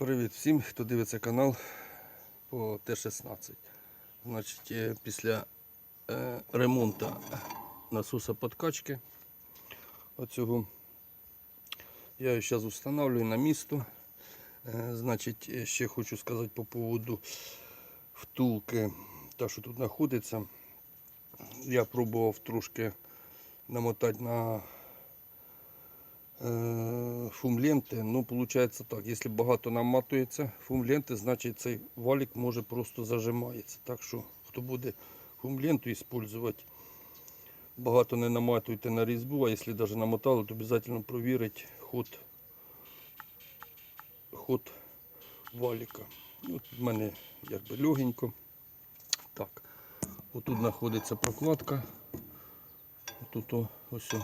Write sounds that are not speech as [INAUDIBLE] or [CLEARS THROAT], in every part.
Привіт всім, хто дивиться канал по Т-16. Значить, е, після е, ремонту насоса подкачки оцього я його зараз встановлюю на місто. Е, Значить, ще хочу сказати по поводу втулки, та що тут знаходиться. Я пробував трошки намотати на фум ленти, ну виходить так, якщо багато наматується фум ленти, значить цей валік може просто зажимається. Так що хто буде фум ленту використовувати, багато не наматуйте на різьбу, а якщо навіть намотали, то обов'язково провірити ход, ход валіка. Ну, от в мене якби легенько. Так, отут знаходиться прокладка. Тут ось.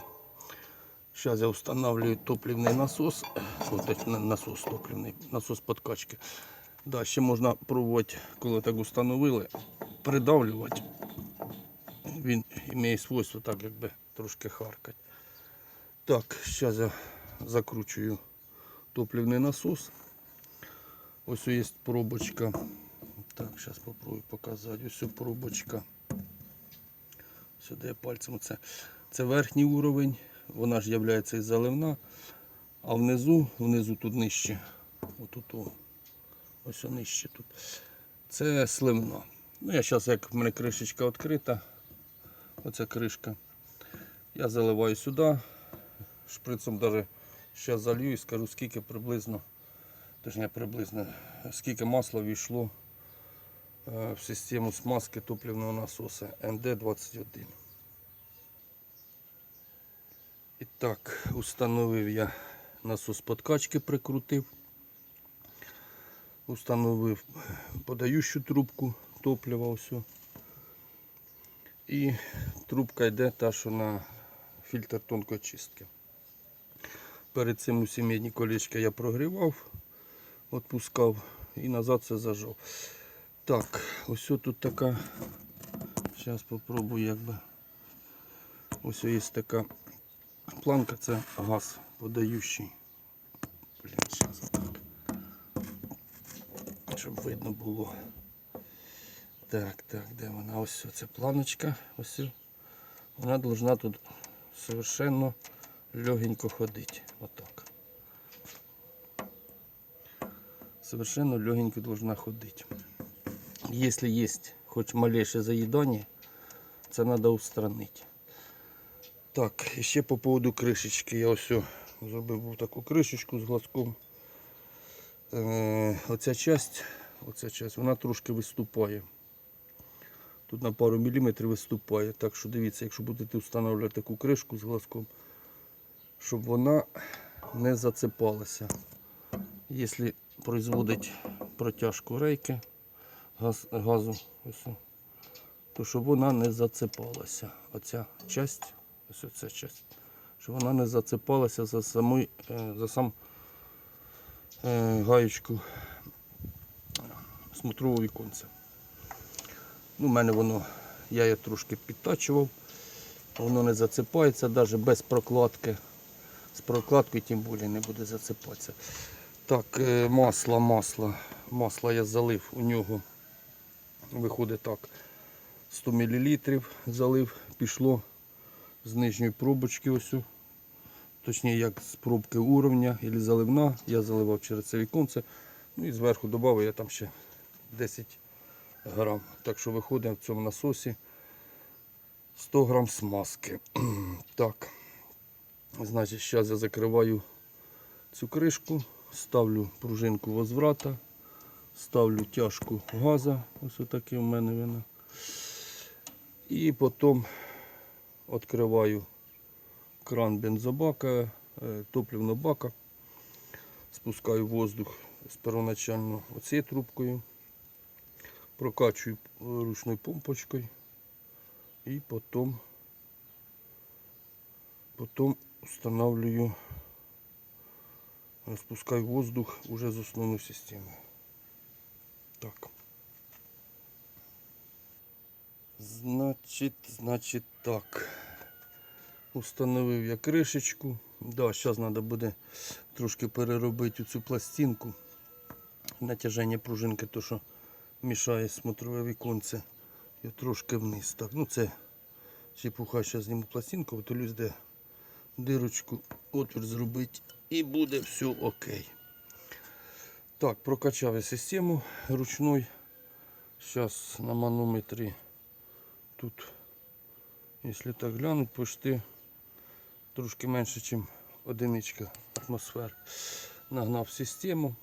Сейчас я устанавливаю топливный насос. Вот насос топливний, насос подкачки. Да, ще можна пробувати, коли так установили, придавлювати. Він має свойство так якби трошки харкати. Так, зараз я закручую топливний насос. Ось є пробочка. Так, зараз попробую показати. Ось пробочка. Сюди я пальцем оце. Це верхній уровень, вона ж є і заливна, а внизу, внизу тут нижче. Отут, ось нижче тут. Це сливна. Ну, я зараз, як в мене кришечка відкрита, оця кришка, я заливаю сюди, шприцом навіть зараз залью і скажу, скільки приблизно, точніше приблизно, скільки масла війшло е, в систему смазки топливного насоса МД-21. І так, установив я насос подкачки, прикрутив. Установив подающу трубку топлива. Все. І трубка йде та, що на фільтр тонкочистки. Перед цим усі мідні колечки я прогрівав, відпускав і назад це зажав. Так, ось тут така. Зараз спробую якби. Ось є така планка це газ подаючий. Блін, зараз так. Щоб видно було. Так, так, де вона? Ось ця планочка. Ось. Вона должна тут совершенно легенько ходити. Отак. Совершенно легенько должна ходити. Если есть хоть малейшее заедание, це треба устранити. Так, і ще по поводу кришечки. Я ось зробив таку кришечку з глазком. Е, оця часть, оця часть, вона трошки виступає. Тут на пару міліметрів виступає. Так що дивіться, якщо будете встановлювати таку кришку з глазком, щоб вона не зацепалася. Якщо производить протяжку рейки газ, газу, то щоб вона не зацепалася. Оця часть ось оця часть, щоб вона не зацепалася за самий, е, за сам е, гаєчку смотрового віконця. Ну, у мене воно, я її трошки підтачував, воно не зацепається навіть без прокладки. З прокладкою тим більше не буде зацепатися. Так, е, масло, масло. Масло я залив у нього. Виходить так. 100 мл залив, пішло з нижньої пробочки ось. Точніше, як з пробки уровня або заливна. Я заливав через це віконце. Ну і зверху додав я там ще 10 грам. Так що виходить в цьому насосі 100 грам смазки. [CLEARS THROAT] Так. Значить, зараз я закриваю цю кришку, ставлю пружинку возврата, ставлю тяжку газа. Ось отаке в мене вона. І потім відкриваю кран бензобака, е, топливного бака, спускаю воздух з первоначально оцією трубкою, прокачую е, ручною помпочкою і потім, потім встановлюю, е, спускаю воздух уже з основної системи. Так. Значить, значить так. Установив я кришечку. Да, зараз треба буде трошки переробити цю пластинку. натяження пружинки, то що мішає смотрове віконце. І трошки вниз. Так, ну це чепуха, зараз зніму пластинку, витолюсь, де дирочку, отвір зробити і буде все окей. Так, прокачав я систему ручною. Зараз на манометрі тут, якщо так глянуть, почти трошки менше, ніж одиничка атмосфер. Нагнав систему.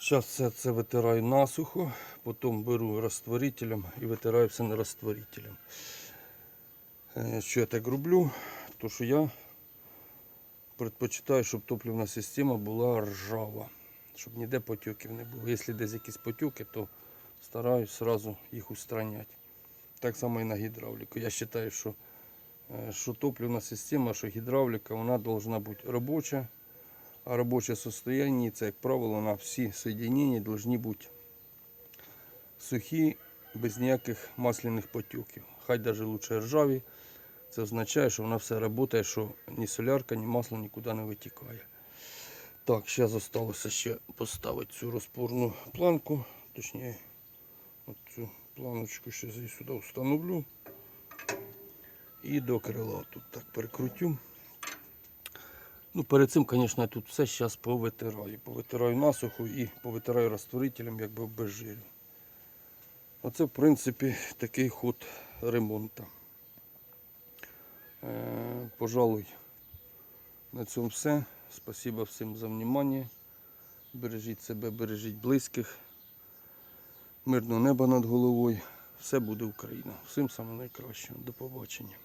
Зараз все це витираю насухо, потім беру розтворителем і витираю все не розтворителем. Е, Що я так роблю? То що я предпочитаю, щоб топливна система була ржава, щоб ніде потіків не було. Якщо десь якісь потіки, то стараюсь одразу їх устраняти. Так само і на гідравліку. Я вважаю, що, що топливна система, що гідравліка, вона повинна бути робоча. А робоче состояние, це, як правило, на всі соединення повинні бути сухі, без ніяких масляних потіків. Хай навіть лучше ржаві. Це означає, що вона все працює, що ні солярка, ні масло нікуди не витікає. Так, зараз залишилося ще поставити цю розпорну планку. Точніше, от цю планочку ще сюди встановлю. І до крила тут так перекрутю. Ну, перед цим, звісно, тут все зараз повитираю. Повитираю насухо і повитираю розтворителем, якби без жиру. Оце, в принципі, такий ход ремонту. Е, пожалуй, на цьому все. Спасибо всім за внимание. Бережіть себе, бережіть близьких. Мирного неба над головою. Все буде Україна. Всім самого найкращого. До побачення.